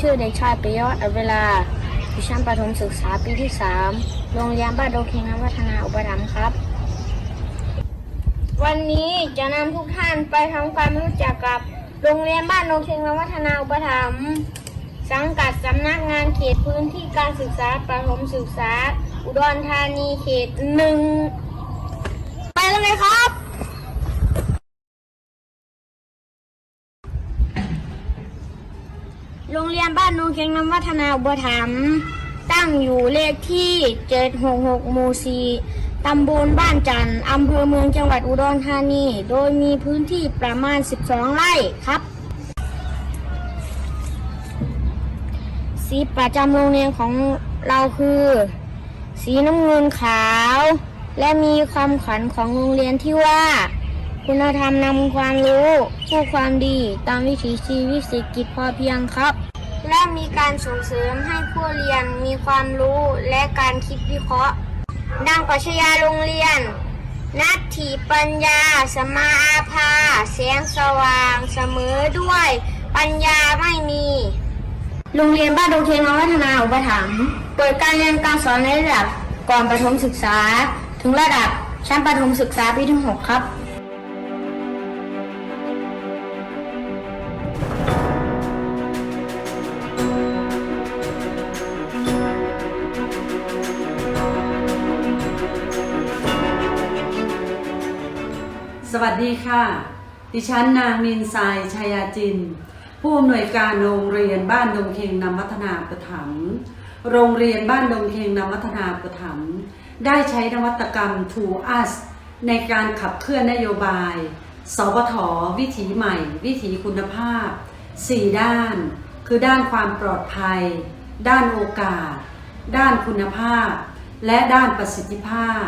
ชื่อเด็กชายปิยวัฒน์อเวลาอยู่ชั้นประถมศึกษาปีที่ 3 โรงเรียนบ้านโดเคงนวัฒนาอุปถัมภ์ครับ วันนี้จะนำทุกท่านไปทำความรู้จักกับโรงเรียนบ้านโดเคงนวัฒนาอุปถัมภ์สังกัดสำนักงานเขตพื้นที่การศึกษาประถมศึกษา อุดรธานีเขตหนึ่งไปเลยครับ โรงเรียนบ้านโนนเคียงน้ำวัฒนาอุปถัมภ์ตั้งอยู่เลขที่ 766หมู่4ตำบลบ้านจันทร์อำเภอเมืองจังหวัดอุดรธานี โดยมีพื้นที่ประมาณ 12 ไร่ครับสีประจำโรงเรียนของเราคือ สีน้ำเงินขาว และมีความขวัญของโรงเรียนที่ว่า คุณธรรมนำความรู้ ผู้ความดีตามวิถีชีวิตเศรษฐกิจพอเพียงครับ และมีการส่งเสริมให้ผู้เรียนมีความรู้และการคิดวิเคราะห์ ดังปรัชญาโรงเรียน นัตถิปัญญา สมาอาภาแสงสว่างเสมอด้วย ปัญญาไม่มี โรงเรียนบ้านดงเทียนวัฒนาอุปถัมภ์เปิดการเรียนการสอนในระดับก่อนประถมศึกษา ถึงระดับชั้นประถมศึกษาปีที่ 6 ครับ วัสดีค่ะ ดิฉันนางมินทรายชายาจิน ผู้อำนวยการโรงเรียนบ้านดงเคงนำวัฒนาประถมโรงเรียนบ้านดงเคงนำวัฒนาประถมได้ใช้นวัตกรรม To Us ในการขับเคลื่อนนโยบายสปทวิถีใหม่ วิถีคุณภาพ 4 ด้าน คือด้านความปลอดภัย ด้านโอกาส ด้านคุณภาพ และด้านประสิทธิภาพ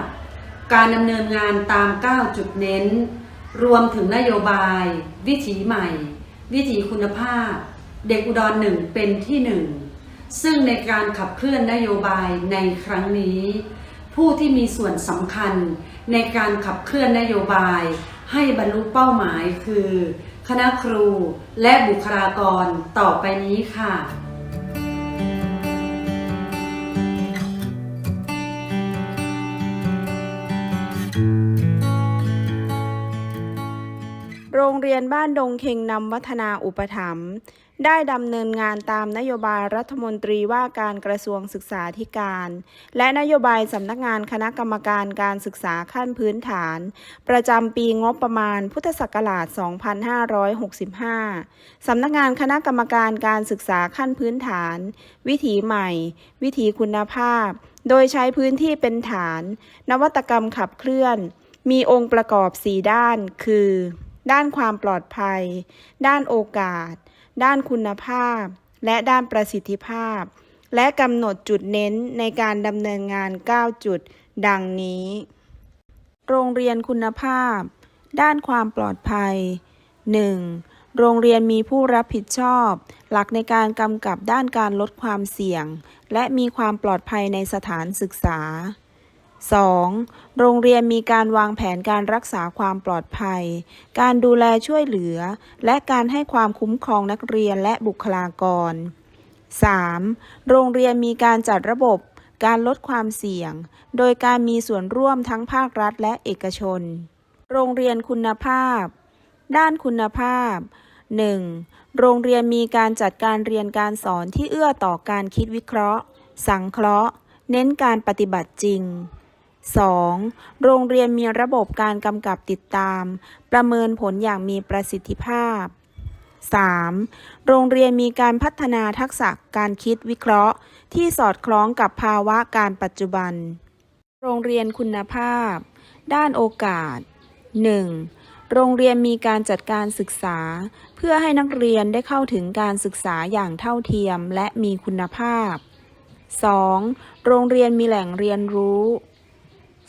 การดำเนินงานตาม 9 จุดเน้น รวมถึงนโยบาย วิถีใหม่ วิถีคุณภาพ เด็กอุดรหนึ่งเป็นที่หนึ่งซึ่งในการขับเคลื่อนนโยบายในครั้งนี้ ผู้ที่มีส่วนสำคัญในการขับเคลื่อนนโยบาย ให้บรรลุเป้าหมายคือ คณะครูและบุคลากรต่อไปนี้ค่ะ เรียนบ้านดงเค็งนำวัฒนาอุปถัมภ์ได้ดำเนินงานตามนโยบายรัฐมนตรีว่าการกระทรวงศึกษาธิการ และนโยบายสำนักงานคณะกรรมการการศึกษาขั้นพื้นฐาน ประจำปีงบประมาณพุทธศักราช 2565 สำนักงานคณะกรรมการการศึกษาขั้นพื้นฐาน วิถีใหม่ วิถีคุณภาพ โดยใช้พื้นที่เป็นฐาน นวัตกรรมขับเคลื่อน มีองค์ประกอบ 4 ด้าน คือ ด้านความปลอดภัย ด้านโอกาส ด้านคุณภาพ และด้านประสิทธิภาพ และกำหนดจุดเน้นในการดำเนินงาน 9 จุด ดังนี้ โรงเรียนคุณภาพ ด้านความปลอดภัย 1. โรงเรียนมีผู้รับผิดชอบ หลักในการกำกับด้านการลดความเสี่ยง และมีความปลอดภัยในสถานศึกษา 2. โรงเรียนมีการวางแผนการรักษาความปลอดภัย การดูแลช่วยเหลือ และการให้ความคุ้มครองนักเรียนและบุคลากร 3. โรงเรียนมีการจัดระบบการลดความเสี่ยง โดยการมีส่วนร่วมทั้งภาครัฐและเอกชน โรงเรียนคุณภาพ ด้านคุณภาพ 1. โรงเรียนมีการจัดการเรียนการสอนที่เอื้อต่อการคิดวิเคราะห์ สังเคราะห์ เน้นการปฏิบัติจริง 2. โรงเรียนมีระบบการกำกับติดตาม ประเมินผลอย่างมีประสิทธิภาพ 3. โรงเรียนมีการพัฒนาทักษะการคิดวิเคราะห์ ที่สอดคล้องกับภาวะการปัจจุบัน โรงเรียนคุณภาพ ด้านโอกาส 1. โรงเรียนมีการจัดการศึกษา เพื่อให้นักเรียนได้เข้าถึงการศึกษาอย่างเท่าเทียมและมีคุณภาพ 2. โรงเรียนมีแหล่งเรียนรู้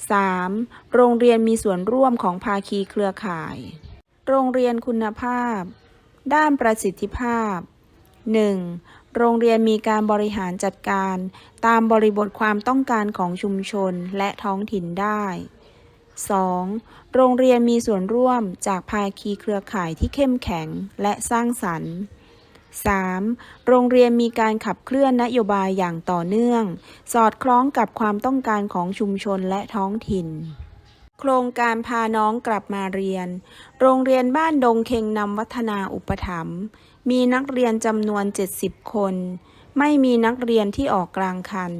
3. โรงเรียนมีส่วนร่วมของภาคีเครือข่าย โรงเรียนคุณภาพ ด้านประสิทธิภาพ 1. โรงเรียนมีการบริหารจัดการ ตามบริบทความต้องการของชุมชนและท้องถิ่นได้ 2. โรงเรียนมีส่วนร่วมจากภาคีเครือข่ายที่เข้มแข็งและสร้างสรรค์ 3. โรงเรียนมีการขับเคลื่อนนโยบายอย่างต่อเนื่อง สอดคล้องกับความต้องการของชุมชนและท้องถิ่น โครงการพาน้องกลับมาเรียน โรงเรียนบ้านดงเคงนำวัฒนาอุปถัมภ์มีนักเรียนจำนวน 70 คน ไม่มีนักเรียนที่ออกกลางคัน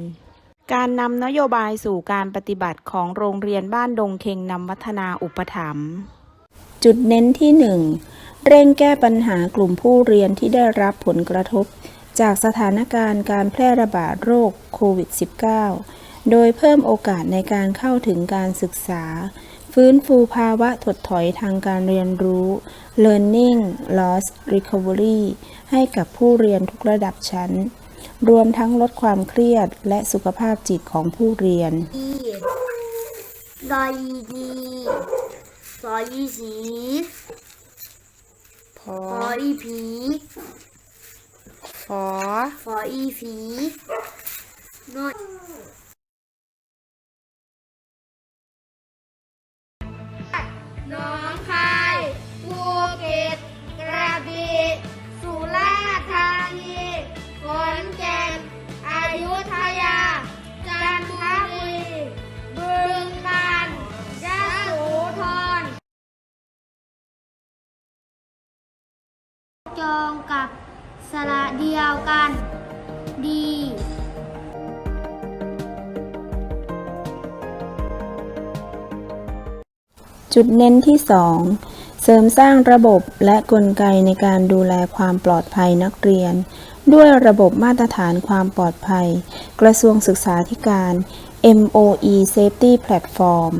การนำนโยบายสู่การปฏิบัติของโรงเรียนบ้านดงเคงนำวัฒนาอุปถัมภ์จุดเน้นที่ 1 เร่งแก้ปัญหากลุ่มผู้เรียนที่ได้รับผลกระทบ จากสถานการณ์การแพร่ระบาดโรคโควิด -19 โดยเพิ่มโอกาสในการเข้าถึงการศึกษา ฟื้นฟูภาวะถดถอยทางการเรียนรู้ learning loss recovery ให้กับผู้เรียนทุกระดับชั้น รวมทั้งลดความเครียดและสุขภาพจิตของผู้เรียนดีรอยดีสอยีสี อฟออีผีฟอฟออีผีนวดน้อ จองกับสระเดียวกัน ดี จุดเน้นที่ 2 เสริมสร้างระบบและกลไกในการดูแลความปลอดภัยนักเรียน ด้วยระบบมาตรฐานความปลอดภัย กระทรวงศึกษาธิการ MOE Safety Platform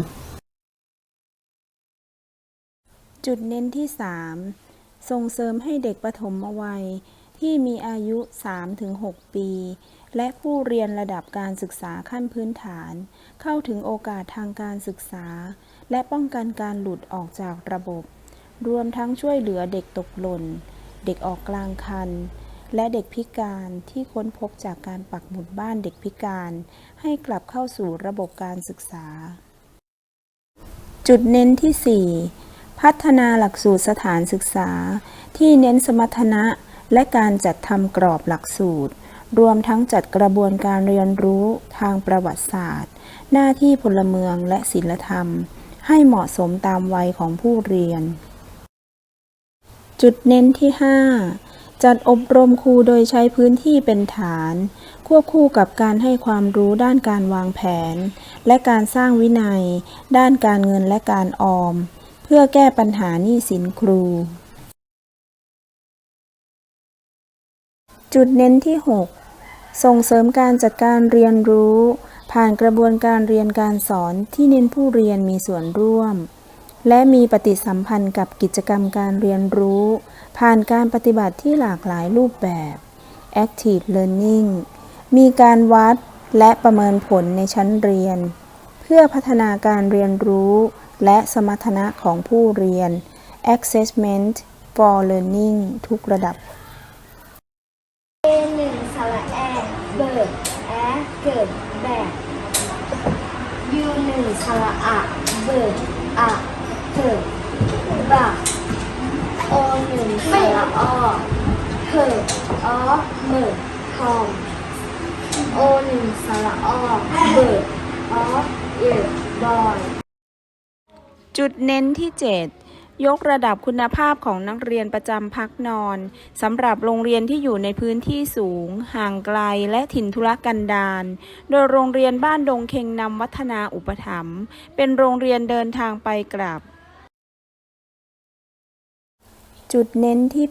จุดเน้นที่ 3 ส่งเสริมให้เด็กปฐมวัย ที่มีอายุ 3-6 ปี และผู้เรียนระดับการศึกษาขั้นพื้นฐาน เข้าถึงโอกาสทางการศึกษา และป้องกันการหลุดออกจากระบบ รวมทั้งช่วยเหลือเด็กตกหล่น เด็กออกกลางคัน และเด็กพิการที่ค้นพบจากการปักหมุดบ้านเด็กพิการ ให้กลับเข้าสู่ระบบการศึกษา จุดเน้นที่ 4 พัฒนาหลักสูตรสถานศึกษา ที่เน้นสมรรถนะและการจัดทำกรอบหลักสูตร รวมทั้งจัดกระบวนการเรียนรู้ทางประวัติศาสตร์ หน้าที่พลเมืองและศิลธรรม ให้เหมาะสมตามวัยของผู้เรียน จุดเน้นที่ 5 จัดอบรมครูโดยใช้พื้นที่เป็นฐาน ควบคู่กับการให้ความรู้ด้านการวางแผน และการสร้างวินัย ด้านการเงินและการออม พื่อแก้ปัญหาหนี้สินครู จุดเน้นที่ 6 ส่งเสริมการจัดการเรียนรู้ ผ่านกระบวนการเรียนการสอนที่เน้นผู้เรียนมีส่วนร่วม และมีปฏิสัมพันธ์กับกิจกรรมการเรียนรู้ ผ่านการปฏิบัติที่หลากหลายรูปแบบ Active Learning มีการวัดและประเมินผลในชั้นเรียน เพื่อพัฒนาการเรียนรู้ และสมรรถนะของผู้เรียน Assessment for Learning ทุกระดับ A หนึ่งสระแอเบิร์ดแอเกิดแบบ U หนึ่งสระอะเบิร์ดอะเกิดบัก O หนึ่งสระออเถิดออเมิร์ดทอม O หนึ่งสระออเบิร์ดออเอิร์บอย จุดเน้นที่ 7 ยกระดับคุณภาพของนักเรียนประจำพักนอนสำหรับโรงเรียนที่อยู่ในพื้นที่สูง ห่างไกลและถิ่นทุรกันดารโดยโรงเรียนบ้านดงเคงนำวัฒนาอุปถัมภ์เป็นโรงเรียนเดินทางไปกลับ จุดเน้นที่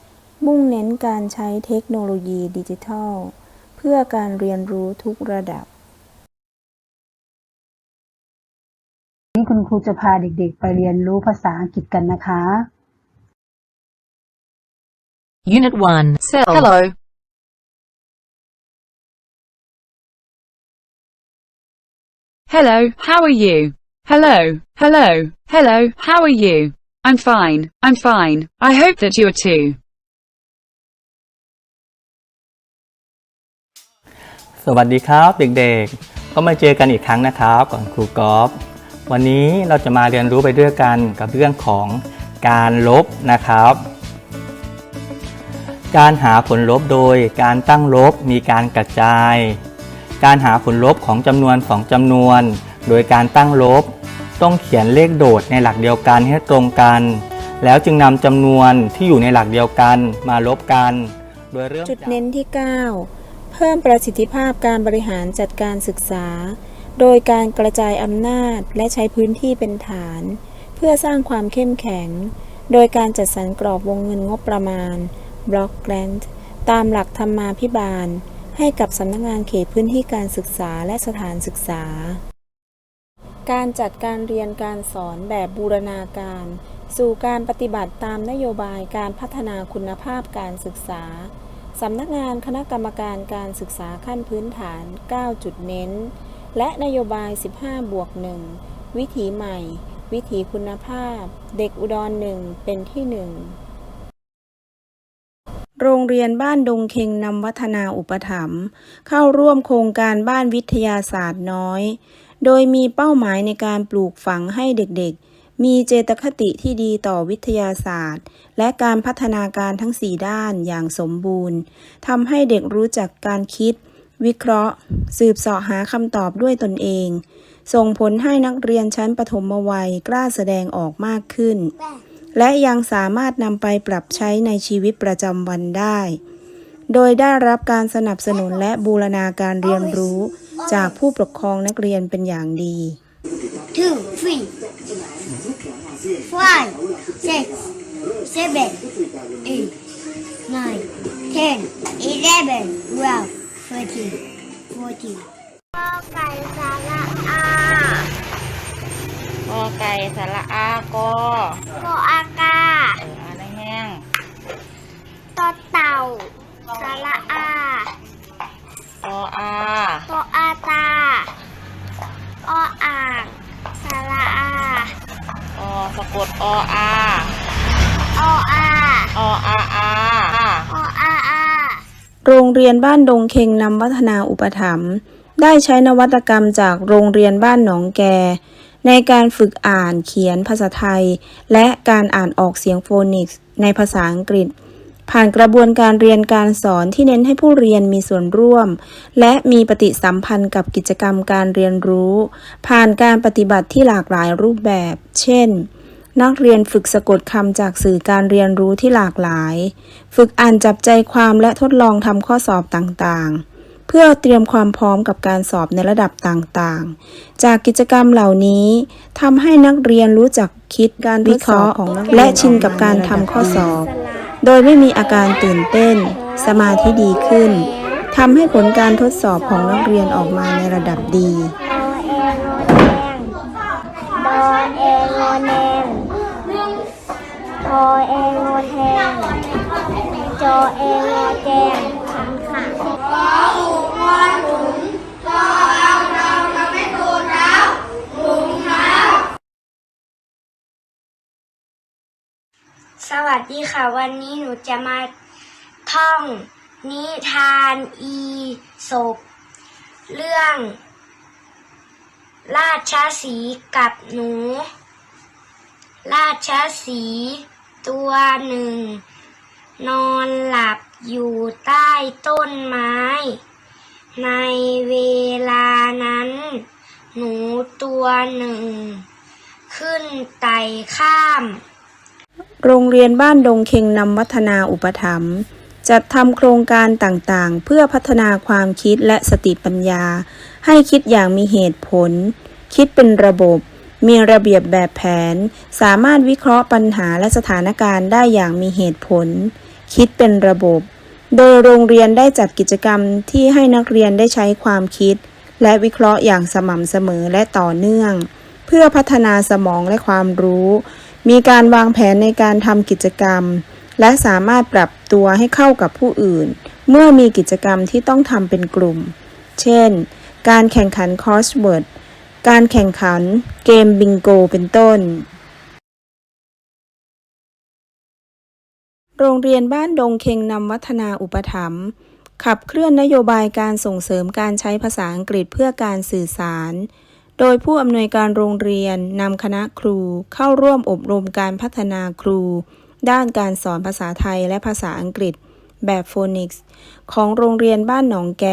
8 มุ่งเน้นการใช้เทคโนโลยีดิจิทัล เพื่อการเรียนรู้ทุกระดับ คุณครูจะพาเด็กๆ ไปเรียนรู้ภาษาอังกฤษกันนะคะ Unit 1. Cell. Hello. Hello, how are you? Hello, hello, hello, how are you? I'm fine, I'm fine. I hope that you are too. สวัสดีครับเด็กๆ ก็มาเจอกันอีกครั้งนะครับก่อนครูกอล์ฟ วันนี้เราจะมาเรียนรู้ไปด้วยกันกับเรื่องของการลบนะครับ การหาผลลบโดยการตั้งลบมีการกระจาย การหาผลลบของจำนวนสองจำนวน โดยการตั้งลบ ต้องเขียนเลขโดดในหลักเดียวกันให้ตรงกัน แล้วจึงนำจำนวนที่อยู่ในหลักเดียวกันมาลบกัน โดยเริ่มจุดเน้นที่ 9 เพิ่มประสิทธิภาพการบริหารจัดการศึกษา โดยการกระจายอำนาจและใช้พื้นที่เป็นฐาน เพื่อสร้างความเข้มแข็ง โดยการจัดสรรกรอบวงเงินงบประมาณ block grant ตามหลักธรรมาภิบาล ให้กับสำนักงานเขตพื้นที่การศึกษาและสถานศึกษา การจัดการเรียนการสอนแบบบูรณาการ สู่การปฏิบัติตามนโยบายการพัฒนาคุณภาพการศึกษาสำนักงานคณะกรรมการการศึกษาขั้นพื้นฐาน 9 จุดเน้น และนโยบาย 15 บวก 1 วิถีใหม่ วิถีคุณภาพ เด็กอุดรหนึ่งเป็นที่หนึ่งโรงเรียนบ้านดงเค็งนำวัฒนาอุปถัมภ์เข้าร่วมโครงการบ้านวิทยาศาสตร์น้อย โดยมีเป้าหมายในการปลูกฝังให้เด็กๆ มีเจตคติที่ดีต่อวิทยาศาสตร์ และการพัฒนาการทั้ง4ด้านอย่างสมบูรณ์ทำให้เด็กรู้จักการคิด วิเคราะห์ สืบเสาะหาคำตอบด้วยตนเอง ส่งผลให้นักเรียนชั้นประถมวัยกล้าแสดงออกมากขึ้น และยังสามารถนำไปปรับใช้ในชีวิตประจำวันได้ โดยได้รับการสนับสนุนและบูรณาการเรียนรู้จากผู้ปกครองนักเรียนเป็นอย่างดี two, three, five, six, seven, eight, nine, ten, eleven, twelve, thirteen, fourteen. กอไก่สระอากอไก่สระอากอกออากาอันนี้แห้งตอเต่าสระอาออาตออาตาออ่างสระอาอสะกดออาออาออาอาออาอา โรงเรียนบ้านดงเค็งนำวัฒนาอุปถัมภ์ได้ใช้นวัตกรรมจากโรงเรียนบ้านหนองแก ในการฝึกอ่านเขียนภาษาไทย และการอ่านออกเสียงโฟนิกส์ในภาษาอังกฤษ ผ่านกระบวนการเรียนการสอนที่เน้นให้ผู้เรียนมีส่วนร่วม และมีปฏิสัมพันธ์กับกิจกรรมการเรียนรู้ ผ่านการปฏิบัติที่หลากหลายรูปแบบ เช่น นักเรียนฝึกสะกดคำจากสื่อการเรียนรู้ที่หลากหลาย ฝึกอ่านจับใจความและทดลองทำข้อสอบต่างๆ เพื่อเตรียมความพร้อมกับการสอบในระดับต่างๆ จากกิจกรรมเหล่านี้ทำให้นักเรียนรู้จักคิดการวิเคราะห์และชินกับการทำข้อสอบ โดยไม่มีอาการตื่นเต้น สมาธิดีขึ้นทำให้ผลการทดสอบของนักเรียนออกมาในระดับดีด อเอโงแดงดอเอโงแดงทอเอโงแดงจอเอโงแดงค่ะสวัสดีค่ะ วันนี้หนูจะมาท่องนิทานอีศบเรื่อง ราชสีกับหนู ราชสี ตัวหนึ่ง นอนหลับอยู่ใต้ต้นไม้ ในเวลานั้น หนูตัวหนึ่ง ขึ้นไต่ข้าม โรงเรียนบ้านดงเค็งนำวัฒนาอุปถัมภ์จัดทำโครงการต่างๆ เพื่อพัฒนาความคิดและสติปัญญา ให้คิดอย่างมีเหตุผล คิดเป็นระบบ มีระเบียบแบบแผน สามารถวิเคราะห์ปัญหาและสถานการณ์ได้อย่างมีเหตุผล คิดเป็นระบบ โดยโรงเรียนได้จัดกิจกรรมที่ให้นักเรียนได้ใช้ความคิด และวิเคราะห์อย่างสม่ำเสมอและต่อเนื่อง เพื่อพัฒนาสมองและความรู้ มีการวางแผนในการทำกิจกรรม และสามารถปรับตัวให้เข้ากับผู้อื่น เมื่อมีกิจกรรมที่ต้องทำเป็นกลุ่ม เช่น การแข่งขันคอร์สเวิร์ด การแข่งขัน เกมบิงโกเป็นต้น โรงเรียนบ้านดงเคงนำวัฒนาอุปถัมภ์ขับเคลื่อนนโยบายการส่งเสริมการใช้ภาษาอังกฤษเพื่อการสื่อสาร โดยผู้อำนวยการโรงเรียนนำคณะครูเข้าร่วมอบรมการพัฒนาครู ด้านการสอนภาษาไทยและภาษาอังกฤษ แบบโฟนิกส์ ของโรงเรียนบ้านหนองแก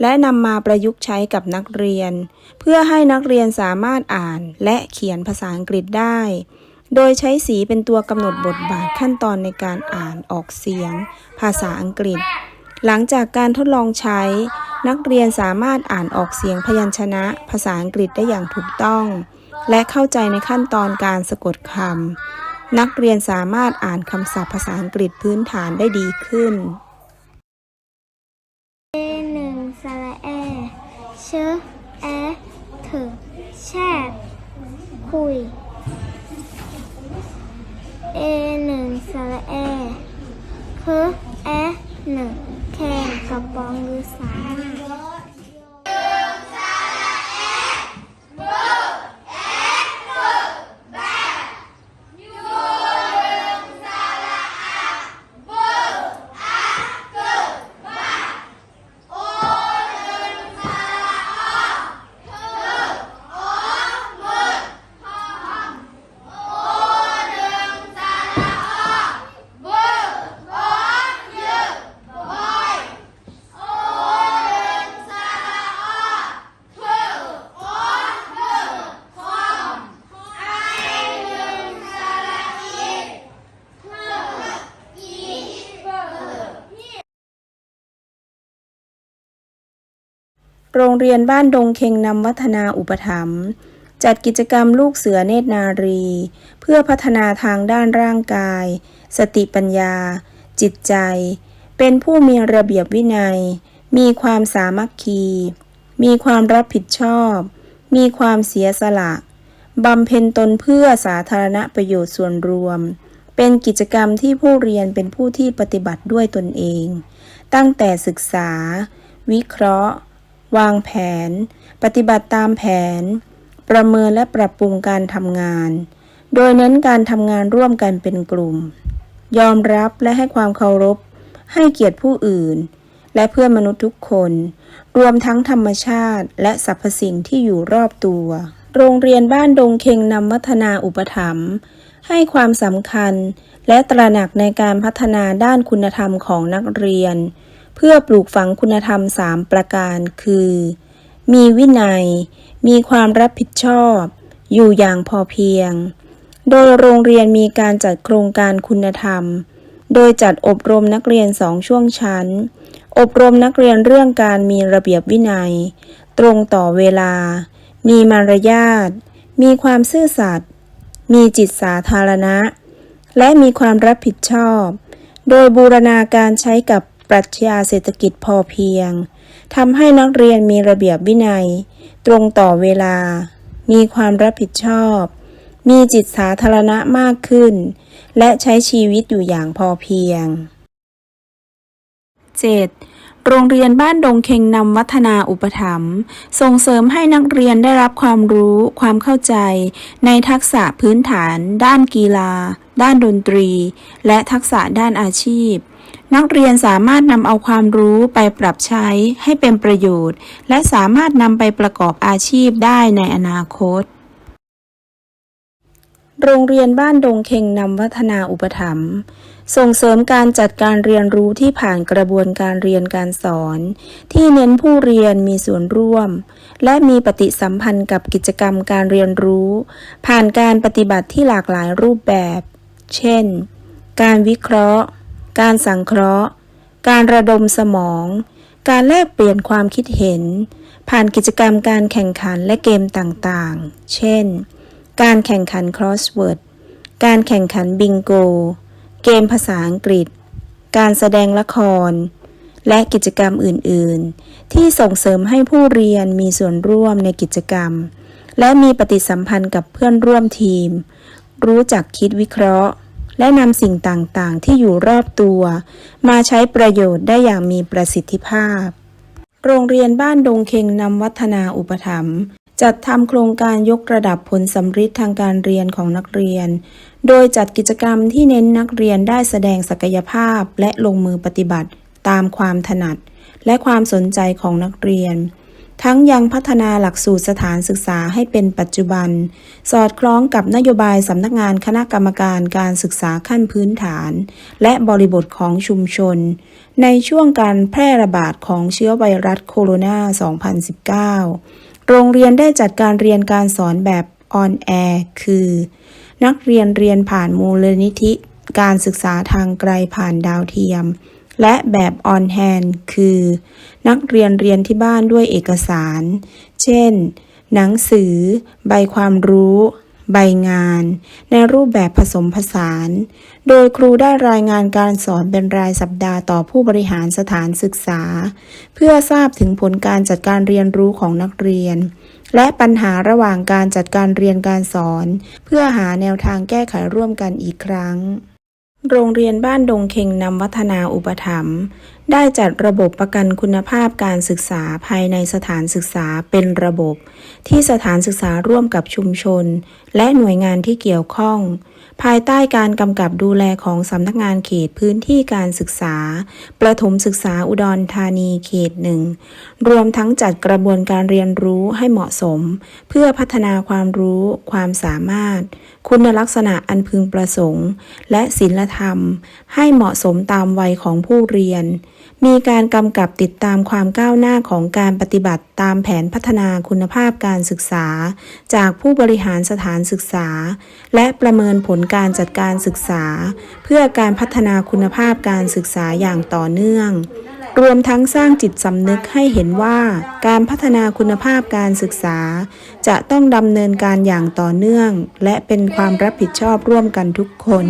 และนำมาประยุกต์ใช้กับนักเรียน เพื่อให้นักเรียนสามารถอ่านและเขียนภาษาอังกฤษได้ โดยใช้สีเป็นตัวกำหนดบทบาทขั้นตอนในการอ่านออกเสียง ภาษาอังกฤษ หลังจากการทดลองใช้ นักเรียนสามารถอ่านออกเสียงพยัญชนะ ภาษาอังกฤษได้อย่างถูกต้อง และเข้าใจในขั้นตอนการสะกดคำนักเรียนสามารถอ่านคำศัพท์ภาษาอังกฤษพื้นฐานได้ดีขึ้น เอหนึ่งสระแอ เชอแอเถอแช่คุย เอหนึ่งสระแอคือแอหนึ่งแค่กระป๋องหรือสา เรียนบ้านดงเคงนำวัฒนาอุปถัมภ์จัดกิจกรรมลูกเสือเนตรนารี เพื่อพัฒนาทางด้านร่างกาย สติปัญญา จิตใจ เป็นผู้มีระเบียบวินัย มีความสามัคคี มีความรับผิดชอบ มีความเสียสละบำเพ็ญตนเพื่อสาธารณประโยชน์ส่วนรวม เป็นกิจกรรมที่ผู้เรียนเป็นผู้ที่ปฏิบัติด้วยตนเอง ตั้งแต่ศึกษา วิเคราะห์ วางแผน ปฏิบัติตามแผน ประเมินและปรับปรุงการทำงาน โดยเน้นการทำงานร่วมกันเป็นกลุ่ม ยอมรับและให้ความเคารพ ให้เกียรติผู้อื่น และเพื่อนมนุษย์ทุกคน รวมทั้งธรรมชาติ และสรรพสิ่งที่อยู่รอบตัว โรงเรียนบ้านดงเค็งนำวัฒนาอุปถัมภ์ให้ความสำคัญและตระหนักในการพัฒนาด้านคุณธรรมของนักเรียน เพื่อปลูกฝังคุณธรรม 3 ประการคือ มีวินัย มีความรับผิดชอบ อยู่อย่างพอเพียง โดยโรงเรียนมีการจัดโครงการคุณธรรม โดยจัดอบรมนักเรียนสองช่วงชั้น อบรมนักเรียนเรื่องการมีระเบียบวินัย ตรงต่อเวลา มีมารยาท มีความซื่อสัตย์ มีจิตสาธารณะ และมีความรับผิดชอบ โดยบูรณาการใช้กับ ปรัชญาเศรษฐกิจพอเพียงทำให้นักเรียนมีระเบียบวินัย ตรงต่อเวลา มีความรับผิดชอบ มีจิตสาธารณะมากขึ้น และใช้ชีวิตอยู่อย่างพอเพียง 7. โรงเรียนบ้านดงเคงนำวัฒนาอุปถัมภ์ส่งเสริมให้นักเรียนได้รับความรู้ ความเข้าใจ ในทักษะพื้นฐาน ด้านกีฬา ด้านดนตรี และทักษะด้านอาชีพ นักเรียนสามารถนำเอาความรู้ไปปรับใช้ให้เป็นประโยชน์ และสามารถนำไปประกอบอาชีพได้ในอนาคต โรงเรียนบ้านดงเค็งนำวัฒนาอุปถัมภ์ส่งเสริมการจัดการเรียนรู้ที่ผ่านกระบวนการเรียนการสอน ที่เน้นผู้เรียนมีส่วนร่วม และมีปฏิสัมพันธ์กับกิจกรรมการเรียนรู้ ผ่านการปฏิบัติที่หลากหลายรูปแบบ เช่น การวิเคราะห์ การสังเคราะห์ การระดมสมอง การแลกเปลี่ยนความคิดเห็น ผ่านกิจกรรมการแข่งขันและเกมต่างๆ เช่น การแข่งขัน crossword การแข่งขันบิงโก เกมภาษาอังกฤษ การแสดงละคร และกิจกรรมอื่นๆ ที่ส่งเสริมให้ผู้เรียนมีส่วนร่วมในกิจกรรม และมีปฏิสัมพันธ์กับเพื่อนร่วมทีม รู้จักคิดวิเคราะห์ และนำสิ่งต่างๆ ที่อยู่รอบตัว มาใช้ประโยชน์ได้อย่างมีประสิทธิภาพ โรงเรียนบ้านดงเคงนำวัฒนาอุปถัมภ์จัดทำโครงการยกระดับผลสำฤทธิ์ทางการเรียนของนักเรียน โดยจัดกิจกรรมที่เน้นนักเรียนได้แสดงศักยภาพและลงมือปฏิบัติตามความถนัด และความสนใจของนักเรียน ทั้งยังพัฒนาหลักสูตรสถานศึกษาให้เป็นปัจจุบัน สอดคล้องกับนโยบายสำนักงานคณะกรรมการการศึกษาขั้นพื้นฐาน และบริบทของชุมชน ในช่วงการแพร่ระบาดของเชื้อไวรัสโคโรนา 2019 โรงเรียนได้จัดการเรียนการสอนแบบออนแอร์คือ นักเรียนเรียนผ่านมูลนิธิ การศึกษาทางไกลผ่านดาวเทียม และแบบออนแฮนคือ นักเรียนเรียนที่บ้านด้วยเอกสาร เช่น หนังสือ ใบความรู้ ใบงาน ในรูปแบบผสมผสาน โดยครูได้รายงานการสอนเป็นรายสัปดาห์ต่อผู้บริหารสถานศึกษา เพื่อทราบถึงผลการจัดการเรียนรู้ของนักเรียนและปัญหาระหว่างการจัดการเรียนการสอน เพื่อหาแนวทางแก้ไขร่วมกันอีกครั้ง โรงเรียนบ้านดงเค็งนำวัฒนาอุปถัมภ์ได้จัดระบบประกันคุณภาพการศึกษาภายในสถานศึกษาเป็นระบบ ที่สถานศึกษาร่วมกับชุมชน และหน่วยงานที่เกี่ยวข้อง ภายใต้การกำกับดูแลของสำนักงานเขตพื้นที่การศึกษา ประถมศึกษาอุดรธานีเขตหนึ่ง รวมทั้งจัดกระบวนการเรียนรู้ให้เหมาะสม เพื่อพัฒนาความรู้ ความสามารถ คุณลักษณะอันพึงประสงค์ และศีลธรรม ให้เหมาะสมตามวัยของผู้เรียน มีการกำกับติดตามความก้าวหน้าของการปฏิบัติตามแผนพัฒนาคุณภาพการศึกษา จากผู้บริหารสถานศึกษา และประเมินผลการจัดการศึกษา เพื่อการพัฒนาคุณภาพการศึกษาอย่างต่อเนื่อง รวมทั้งสร้างจิตสำนึกให้เห็นว่าการพัฒนาคุณภาพการศึกษา จะต้องดำเนินการอย่างต่อเนื่อง และเป็นความรับผิดชอบร่วมกันทุกคน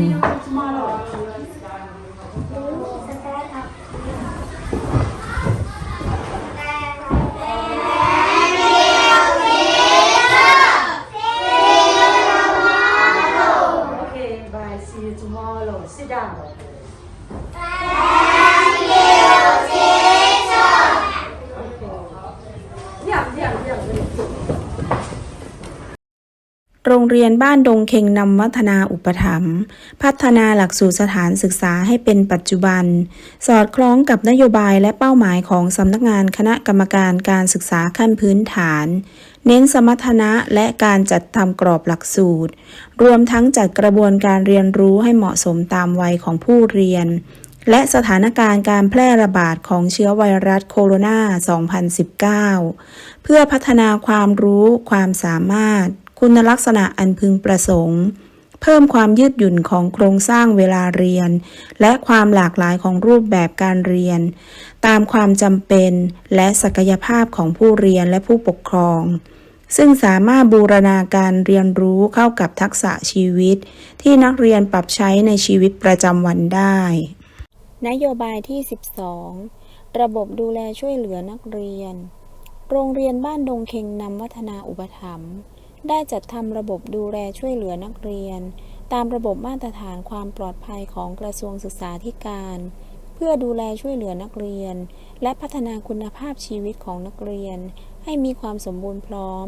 Okay, bye. See you tomorrow. Sit down. เยี่ยมเยี่ยมเยี่ยม โรงเรียนบ้านดงเค็งนำวัฒนาอุปถัมภ์พัฒนาหลักสูตรสถานศึกษาให้เป็นปัจจุบัน สอดคล้องกับนโยบายและเป้าหมายของสำนักงานคณะกรรมการการศึกษาขั้นพื้นฐาน เน้นสมรรถนะและการจัดทำกรอบหลักสูตร รวมทั้งจัดกระบวนการเรียนรู้ให้เหมาะสมตามวัยของผู้เรียน และสถานการณ์การแพร่ระบาดของเชื้อไวรัสโคโรนา 2019 เพื่อพัฒนาความรู้ความสามารถ คุณลักษณะอันพึงประสงค์ เพิ่มความยืดหยุ่นของโครงสร้างเวลาเรียน และความหลากหลายของรูปแบบการเรียน ตามความจำเป็นและศักยภาพของผู้เรียนและผู้ปกครอง ซึ่งสามารถบูรณาการเรียนรู้เข้ากับทักษะชีวิต ที่นักเรียนปรับใช้ในชีวิตประจำวันได้ นโยบายที่ 12 ระบบดูแลช่วยเหลือนักเรียน โรงเรียนบ้านดงเค็งนำวัฒนาอุปถัมภ์ได้จัดทำระบบดูแลช่วยเหลือนักเรียน ตามระบบมาตรฐานความปลอดภัยของกระทรวงศึกษาธิการ เพื่อดูแลช่วยเหลือนักเรียน และพัฒนาคุณภาพชีวิตของนักเรียน ให้มีความสมบูรณ์พร้อม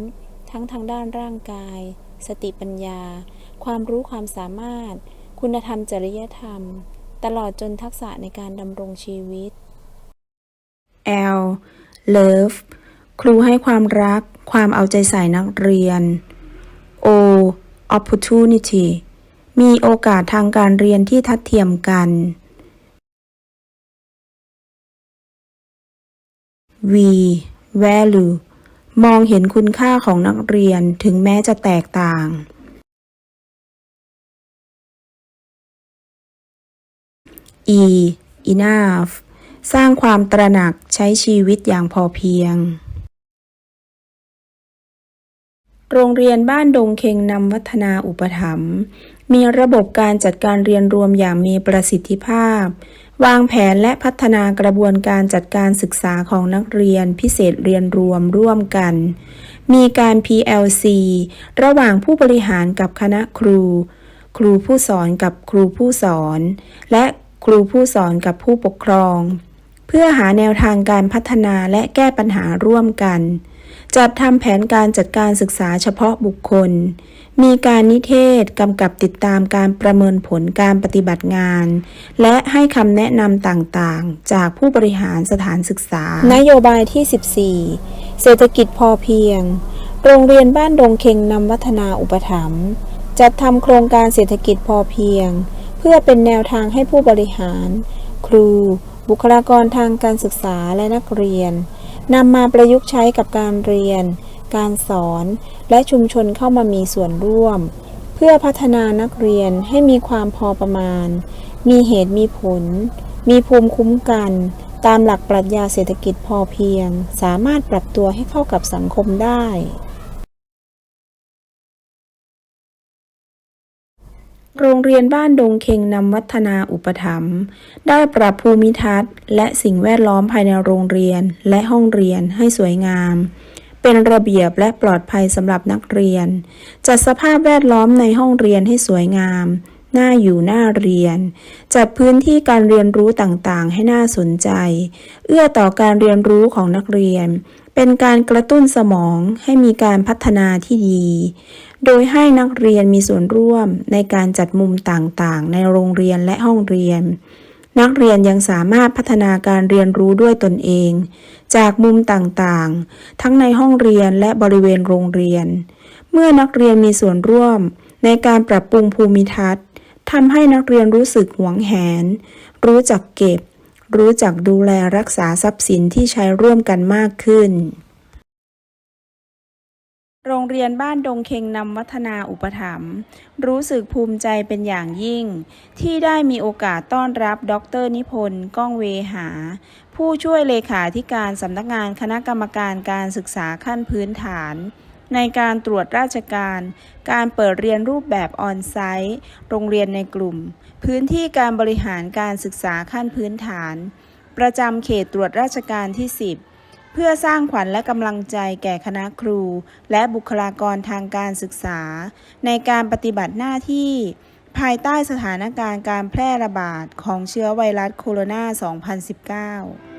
ทั้งทางด้านร่างกาย สติปัญญา ความรู้ความสามารถ คุณธรรมจริยธรรม ตลอดจนทักษะในการดำรงชีวิต L love ครูให้ความรัก ความเอาใจใส่นักเรียน O opportunity มีโอกาสทางการเรียนที่ทัดเทียมกัน V value มองเห็นคุณค่าของนักเรียนถึงแม้จะแตกต่าง E enough สร้างความตระหนักใช้ชีวิตอย่างพอเพียง โรงเรียนบ้านดงเคงนำวัฒนาอุปถัมภ์มีระบบการจัดการเรียนรวมอย่างมีประสิทธิภาพ วางแผนและพัฒนากระบวนการจัดการศึกษาของนักเรียนพิเศษเรียนรวมร่วมกัน มีการ PLC ระหว่างผู้บริหารกับคณะครู ครูผู้สอนกับครูผู้สอน และ ครูผู้สอนกับผู้ปกครอง เพื่อหาแนวทางการพัฒนาและแก้ปัญหาร่วมกัน จัดทำแผนการจัดการศึกษาเฉพาะบุคคล มีการนิเทศกำกับติดตามการประเมินผลการปฏิบัติงาน และให้คำแนะนำต่างๆ จากผู้บริหารสถานศึกษา นโยบายที่ 14 เศรษฐกิจพอเพียง โรงเรียนบ้านดงเคงนำวัฒนาอุปถัมภ์จัดทำโครงการเศรษฐกิจพอเพียง เพื่อเป็นแนวทางให้ผู้บริหาร ครู บุคลากรทางการศึกษาและนักเรียนนำมาประยุกต์ใช้กับการเรียน การสอน และชุมชนเข้ามามีส่วนร่วม เพื่อพัฒนานักเรียนให้มีความพอประมาณ มีเหตุมีผล มีภูมิคุ้มกัน ตามหลักปรัชญาเศรษฐกิจพอเพียง สามารถปรับตัวให้เข้ากับสังคมได้ โรงเรียนบ้านดงเค็งนำวัฒนาอุปถัมภ์ได้ปรับภูมิทัศน์ และสิ่งแวดล้อมภายในโรงเรียนและห้องเรียนให้สวยงาม เป็นระเบียบและปลอดภัยสำหรับนักเรียน จัดสภาพแวดล้อมในห้องเรียนให้สวยงามน่าอยู่น่าเรียน จัดพื้นที่การเรียนรู้ต่างๆ ให้น่าสนใจ เอื้อต่อการเรียนรู้ของนักเรียน เป็นการกระตุ้นสมองให้มีการพัฒนาที่ดี โดยให้นักเรียนมีส่วนร่วมในการจัดมุมต่างๆ ในโรงเรียนและห้องเรียน นักเรียนยังสามารถพัฒนาการเรียนรู้ด้วยตนเอง จากมุมต่างๆ ทั้งในห้องเรียนและบริเวณโรงเรียน เมื่อนักเรียนมีส่วนร่วมในการปรับปรุงภูมิทัศน์ทำให้นักเรียนรู้สึกหวงแหน รู้จักเก็บ รู้จักดูแลรักษาทรัพย์สินที่ใช้ร่วมกันมากขึ้น โรงเรียนบ้านดงเคงนำวัฒนาอุปถัมภ์รู้สึกภูมิใจเป็นอย่างยิ่ง ที่ได้มีโอกาสต้อนรับดรนิพนธ์ก้องเวหา ผู้ช่วยเลขาธิการสำนักงานคณะกรรมการการศึกษาขั้นพื้นฐาน ในการตรวจราชการ การเปิดเรียนรูปแบบออนไซต์ โรงเรียนในกลุ่ม พื้นที่การบริหารการศึกษาขั้นพื้นฐาน ประจำเขตตรวจราชการที่ 10 เพื่อสร้างขวัญและกำลังใจแก่คณะครู และบุคลากรทางการศึกษา ในการปฏิบัติหน้าที่ภายใต้สถานการณ์การแพร่ระบาดของเชื้อไวรัสโคโรนา 2019